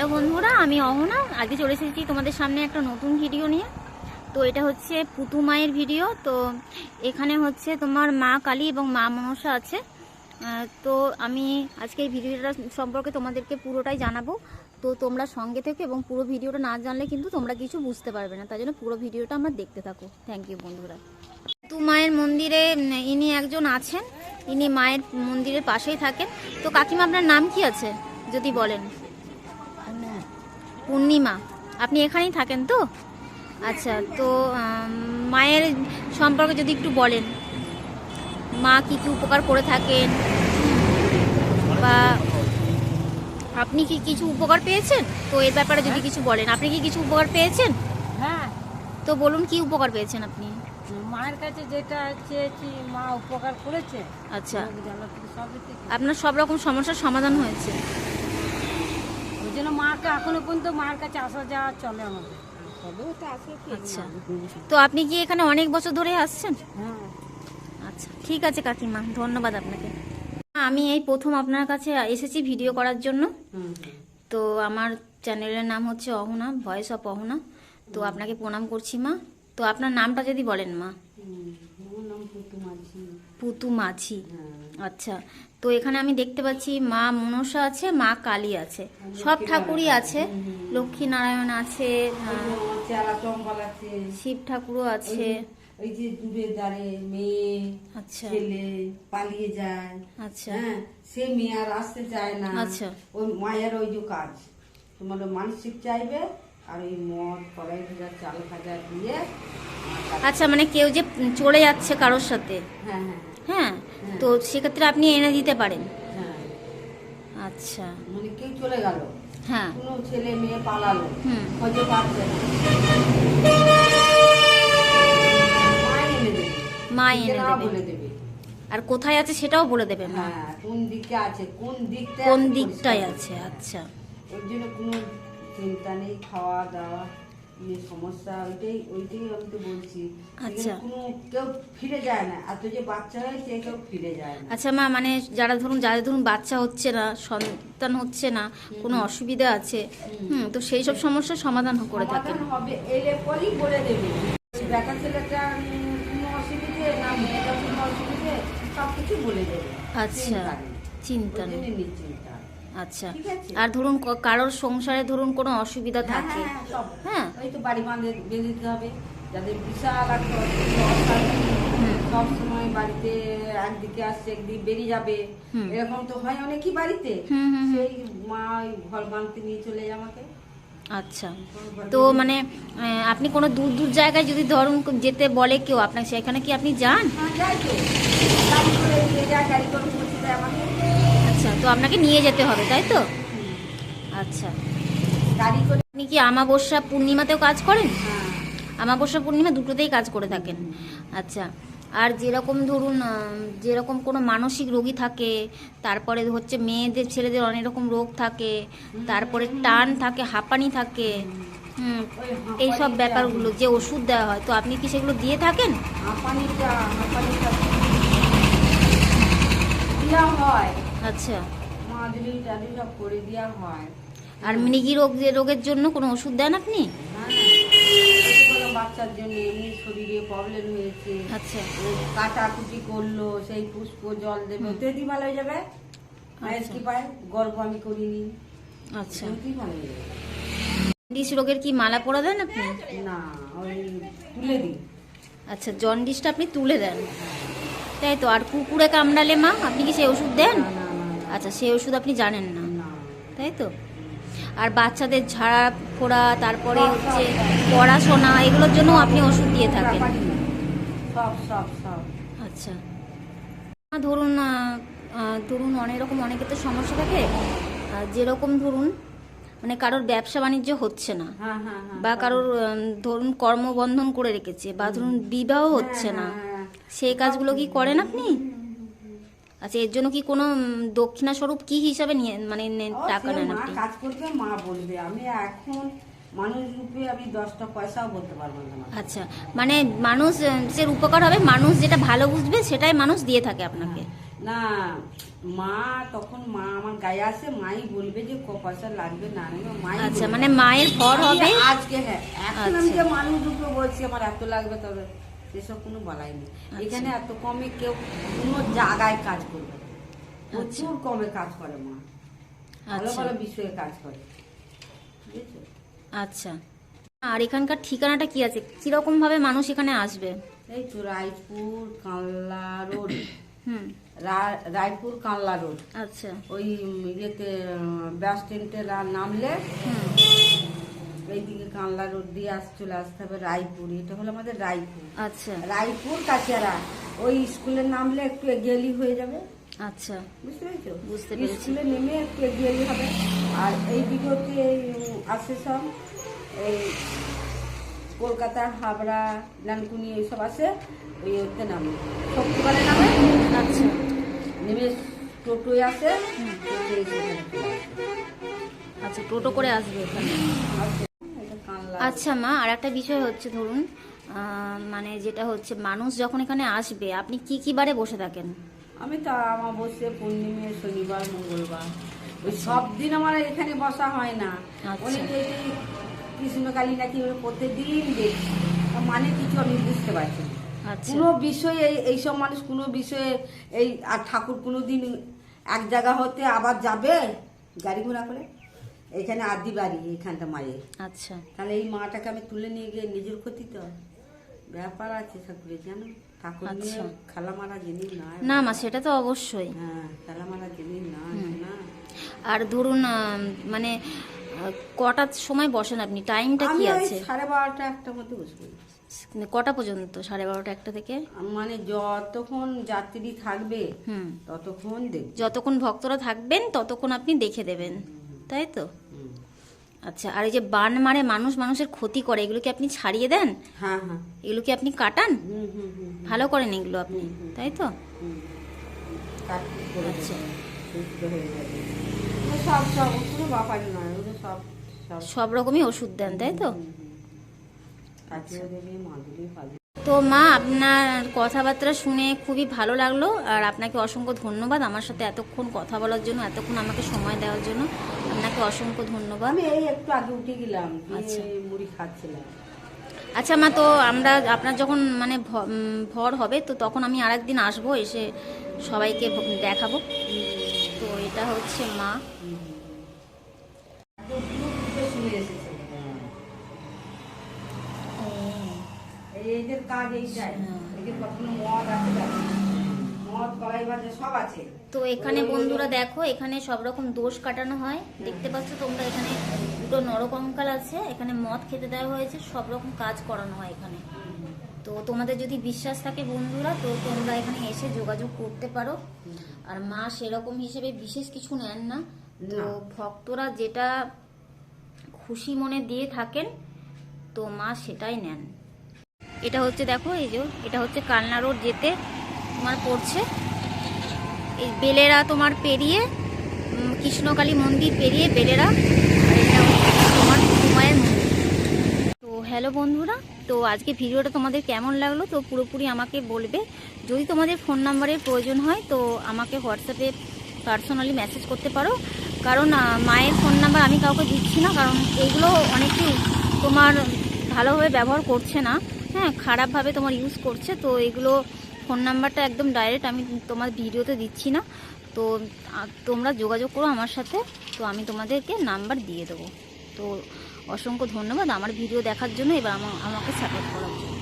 Hello বন্ধুরা, আমি অহনা। আজকে চলে এসেছি তোমাদের সামনে একটা নতুন ভিডিও নিয়ে। তো এটা হচ্ছে পুতু মায়ের ভিডিও তো এখানে হচ্ছে তোমার মা কালী এবং মা মনসা আছে। তো আমি আজকে এই ভিডিওটা সম্পর্কে তোমাদেরকে পুরোটাই জানাব। তো তোমরা সঙ্গে থেকে এবং পুরো ভিডিওটা না জানলে কিন্তু তোমরা কিছু বুঝতে পারবে না। তাই জন্য পুরো ভিডিওটা আমরা দেখতে থাকো। থ্যাংক ইউ বন্ধুরা। পুতু মায়ের মন্দিরে ইনি একজন আছেন। ইনি মায়ের মন্দিরের পাশেই থাকেন। তো কাকিমা, আপনার নাম কি আছে? যদি বলেন। পূর্ণিমা। আপনি এখানেই থাকেন তো? আচ্ছা তো মায়ের সম্পর্কে যদি একটু বলেন। মা কি কি উপকার করে থাকেন? বা আপনি কি কিছু উপকার পেয়েছেন? তো এর ব্যাপারে যদি কিছু বলেন। আপনি কি কিছু উপকার পেয়েছেন? হ্যাঁ। তো বলুন কি উপকার পেয়েছেন আপনি? মায়ের কাছে যেটা চেয়েছি মা উপকার করেছে। আচ্ছা। আপনার সব রকম সমস্যার সমাধান হয়েছে। ওই জন্য মাকে এখনও পর্যন্ত মায়ের কাছে আসা যাওয়া চলে আমাদের। তো আচ্ছা। তো আপনি কি এখানে অনেক বছর ধরে আসছেন? হ্যাঁ। আচ্ছা ঠিক আছে কাকিমা ধন্যবাদ আপনাকে। আমি এই প্রথম আপনার কাছে এসেছি ভিডিও করার জন্য। তো আমার চ্যানেলের নাম হচ্ছে অহনা ভয়েস অফ অহনা। তো আপনাকে প্রণাম করছি মা। তো আপনার নামটা যদি বলেন মা। পুতু মাঝি মাছি হ্যাঁ। আচ্ছা তো এখানে আমি দেখতে পাচ্ছি মা মনসা আছে মা কালী আছে। সব ঠাকুরই আছে। লক্ষ্মী নারায়ণ আছে আছে। শিব ঠাকুরও আছে। ওই যে দূরে দাঁড়ে মেয়ে আচ্ছা। ছেলে পালিয়ে যায়। আচ্ছা। হ্যাঁ সে মেয়ে আর আসতে চায় না। আচ্ছা। ওই মায়ের ওই যে কাজ। তোমার মানসিক চাইবে আর ওই মদ ভাজা চাল ভাজা দিয়ে আচ্ছা মানে কেউ যে চলে যাচ্ছে কারোর সাথে। হ্যাঁ হ্যাঁ। হ্যাঁ তো সেক্ষেত্রে আপনি এনে দিতে পারেন। হ্যাঁ। আচ্ছা। মানে কেউ চলে গেল। হ্যাঁ। কোনো ছেলে মেয়ে পালালো। হুম। হয়তো পারছে না। মা এনে দেবে। মা এনে নিজেরা দেবে। বলে দেবে। আর কোথায় আছে সেটাও বলে দেবে মা। হ্যাঁ কোন দিকে আছে কোন দিকটা কোন দিকটায় আছে? আচ্ছা। ওই জন্য কোনো চিন্তা নেই খাওয়া দাওয়া। ইয়ে সমস্যা ওইটাই ওইটাই আমি তো বলছি। আচ্ছা। কেউ ফিরে যায় না। এত যে বাচ্চা হয়েছে কেউ ফিরে যায় না। আচ্ছা মা মানে যারা ধরুন যাদের ধরুন বাচ্চা হচ্ছে না সন্তান হচ্ছে না কোনো অসুবিধা আছে? হুম। তো সেই সব সমস্যার সমাধান করে থাকেন। হবে এলে পরই বলে দেবে। ওই ছেলেটা কোনো অসুবিধে না মেয়েটা কোনো অসুবিধে সব কিছু বলে দেবে। আচ্ছা চিন্তা নেই। চিন্তা আচ্ছা। আর ধরুন কারোর সংসারে ধরুন কোনো অসুবিধা হ্যাঁ, থাকে? হ্যাঁ। হ্যাঁ? ওই তো বাড়ি বাঁধে বেঁধে দিতে হবে। যাদের বিশাল সব সময় বাড়িতে একদিকে আসছে একদিকে বেরিয়ে যাবে। এরকম তো হয় অনেকই বাড়িতে। সেই মা ঘর বাঁধতে নিয়ে চলে যায় আমাকে। আচ্ছা। তো মানে আপনি কোনো দূর দূর জায়গায় যদি ধরুন যেতে বলে কেউ আপনাকে সেখানে কি আপনি যান? হ্যাঁ যাই তো। গাড়ি করে গাড়ি করে আমাকে। তো আপনাকে নিয়ে যেতে হবে তাই তো? আচ্ছা। গাড়ি করে আপনি কি আমাবস্যা পূর্ণিমাতেও কাজ করেন? হ্যাঁ। আমাবস্যা পূর্ণিমা দুটোতেই কাজ করে থাকেন। আচ্ছা আর যেরকম ধরুন যেরকম কোনো মানসিক রোগী থাকে তারপরে হচ্ছে মেয়েদের ছেলেদের অনেক রকম রোগ থাকে তারপরে টান থাকে হাঁপানি থাকে এই সব ব্যাপারগুলো যে ওষুধ দেওয়া হয় তো আপনি কি সেগুলো দিয়ে থাকেন? হয়। আচ্ছা। মাদুরি টাদুরি সব করে দেওয়া হয়। আর মৃগী রোগ যে রোগের জন্য কোনো ওষুধ দেন আপনি? বাচ্চার জন্য এমনি শরীরে প্রবলেম হয়েছে। আচ্ছা। কাটাকুটি করল সেই পুষ্প জল দেবে। ওতেই ভালো হয়ে যাবে। কি পায় গর্ব আমি করিনি। আচ্ছা। ভালো হয়ে যাবে? জন্ডিস রোগের কি মালা পরা দেন আপনি? না ওই তুলে দিই। আচ্ছা জন্ডিসটা আপনি তুলে দেন। তাই তো আর কুকুরে কামড়ালে মা আপনি কি সেই ওষুধ দেন? আচ্ছা সেই ওষুধ আপনি জানেন না। তাই তো? আর বাচ্চাদের ঝাড়া ফোড়া তারপরে হচ্ছে পড়াশোনা এগুলোর জন্য আপনি ওষুধ দিয়ে থাকেন। আচ্ছা। ধরুন ধরুন অনেক রকম অনেকের তো সমস্যা থাকে। যেরকম ধরুন মানে কারোর ব্যবসা বাণিজ্য হচ্ছে না। হ্যাঁ হ্যাঁ হ্যাঁ বা কারোর ধরুন কর্মবন্ধন করে রেখেছে বা ধরুন বিবাহ হচ্ছে না। সেই কাজগুলো কি করেন আপনি? আচ্ছা এর জন্য কি কোনো দক্ষিণা স্বরূপ কি হিসাবে নিয়ে মানে টাকা নেন মা আপনি? কাজ করবে মা বলবে। আমি এখন মানুষ রূপে আমি দশটা পয়সাও বলতে পারব না আচ্ছা মানে মানুষ আহ, উপকার হবে মানুষ যেটা ভালো বুঝবে সেটাই মানুষ দিয়ে থাকে আপনাকে। না মা তখন মা আমার গায়ে আসে মাই বলবে যে ক পয়সা লাগবে না মাই আচ্ছা মানে মায়ের ভর হবে? আজকে হ্যাঁ এখন আমি আচ্ছা। যে মানুষ দুটো বলছি আমার এত লাগবে তবে। সেসব কোনো বলাই নেই। আচ্ছা। এখানে এত কমে কেউ কোনো জায়গায় কাজ করবে না। প্রচুর কমে কাজ করে মা। ভালো আচ্ছা। ভালো বিষয়ে কাজ করে। বুঝেছ? আচ্ছা। আর এখানকার ঠিকানাটা কি আছে? কীরকম ভাবে মানুষ এখানে আসবে? এই তো রায়পুর কানলা রোড। হুম। রায়পুর কানলা রোড। আচ্ছা। ওই ইয়েতে বাস স্ট্যান্ডে নামলে হুম। এইদিকে কানলা রোড দিয়ে আস চলে আসতে হবে রায়পুর। এটা হলো আমাদের রায়পুর। আচ্ছা। রায়পুর কাছেরা ওই স্কুলের নামলে একটু এগিয়েলি হয়ে যাবে। আচ্ছা। বুঝতে পেরেছ? বুঝতে পেরেছি। স্কুলে নেমে একটু এগিয়েলি হবে। আর এই এই, আসে সব এই কলকাতা হাবড়া ডানকুনি এইসব আসে। ওই ওতে নামে। শক্তিগড়ে নামে। আচ্ছা। নেমে টোটোয় আসে। আচ্ছা টোটো করে আসবে কানলা আচ্ছা মা আর একটা বিষয় হচ্ছে ধরুন মানে যেটা হচ্ছে মানুষ যখন এখানে আসবে আপনি কি কি বারে বসে থাকেন? আমি তো আমার বসে পূর্ণিমে শনিবার মঙ্গলবার। ওই সব দিন আমার এখানে বসা হয় না। আচ্ছা। অনেকে কৃষ্ণকালী নাকি ওরা প্রতিদিন দেখি। তার মানে কিছু আমি বুঝতে পারছি। আচ্ছা। কোনো বিষয়ে এই এইসব মানুষ কোনো বিষয়ে এই আর ঠাকুর কোনো দিন এক জায়গা হতে আবার যাবে? গাড়ি ঘোড়া করে? এখানে আদি বাড়ি এখানটা মায়ের। আচ্ছা। তাহলে এই মাটাকে আমি তুলে নিয়ে গিয়ে নিজের ক্ষতি তো। ব্যাপার আছে ঠাকুরের জানো? ঠাকুর নিয়ে আচ্ছা। খেলা মারা জিনিস নয় না মা সেটা তো অবশ্যই। হ্যাঁ খেলা মারা জিনিস না। না আর ধরুন মানে কটার সময় বসেন আপনি? টাইমটা কি আছে? সাড়ে বারোটা একটা মধ্যে বসবো। মানে কটা পর্যন্ত? সাড়ে বারোটা একটা থেকে? মানে যতক্ষণ যাত্রী থাকবে হুম। ততক্ষণ যতক্ষণ ভক্তরা থাকবেন ততক্ষণ আপনি দেখে দেবেন। তাই তো? আচ্ছা আর এই যে বান মারে মানুষ মানুষের ক্ষতি করে এগুলো কি আপনি ছাড়িয়ে দেন? হ্যাঁ হ্যাঁ। এগুলো কি আপনি কাটান? ভালো করেন এগুলো আপনি তাই তো? আচ্ছা। সব সব কোনো নয় সব সব। সব রকমই ওষুধ দেন তাই তো? পাবে তো মা আপনার কথাবার্তা শুনে খুবই ভালো লাগল আর আপনাকে অসংখ্য ধন্যবাদ আমার সাথে এতক্ষণ কথা বলার জন্য এতক্ষণ আমাকে সময় দেওয়ার জন্য। আপনাকে অসংখ্য ধন্যবাদ আমি এই একটু আগে উঠে গেলাম আচ্ছা। মুড়ি খাচ্ছিলাম আচ্ছা মা তো আমরা আপনার যখন মানে ভর হবে তো তখন আমি আর একদিন আসব এসে সবাইকে দেখাবো তো এটা হচ্ছে মা এই কাজ এইটাই। এদের কখনো মদ আছে তো এখানে বন্ধুরা দেখো এখানে সব রকম দোষ কাটানো হয়। দেখতে পাচ্ছ তোমরা এখানে দুটো নরকঙ্কাল আছে এখানে মদ খেতে দেওয়া হয়েছে সব রকম কাজ করানো হয় এখানে। তো তোমাদের যদি বিশ্বাস থাকে বন্ধুরা তো তোমরা এখানে এসে যোগাযোগ করতে পারো। আর মা সেরকম হিসেবে বিশেষ কিছু নেন না। তো ভক্তরা যেটা খুশি মনে দিয়ে থাকেন তো মা সেটাই নেন। এটা হচ্ছে দেখো এই যে এটা হচ্ছে কালনা রোড যেতে। তোমার পড়ছে। এই বেলেরা তোমার পেরিয়ে কৃষ্ণকালী মন্দির পেরিয়ে বেলেরা তোমার কুমায়ের মন্দির। তো হ্যালো বন্ধুরা, তো আজকে ভিডিওটা তোমাদের কেমন লাগল তো পুরোপুরি আমাকে বলবে। যদি তোমাদের ফোন নাম্বারের প্রয়োজন হয়, তো আমাকে হোয়াটসঅ্যাপে পার্সোনালি মেসেজ করতে পারো। কারণ মায়ের ফোন নাম্বার আমি কাউকে দিচ্ছি না, কারণ এইগুলো অনেকেই তোমার ভালোভাবে ব্যবহার করছে না। হ্যাঁ খারাপভাবে তোমার ইউজ করছে, তো এগুলো ফোন নাম্বারটা একদম ডাইরেক্ট আমি তোমার ভিডিওতে দিচ্ছি না। তো তোমরা যোগাযোগ করো আমার সাথে, তো আমি তোমাদেরকে নাম্বার দিয়ে দেবো। তো, অসংখ্য ধন্যবাদ আমার ভিডিও দেখার জন্য, এবার আমা- আমাকে সাপোর্ট করার জন্য।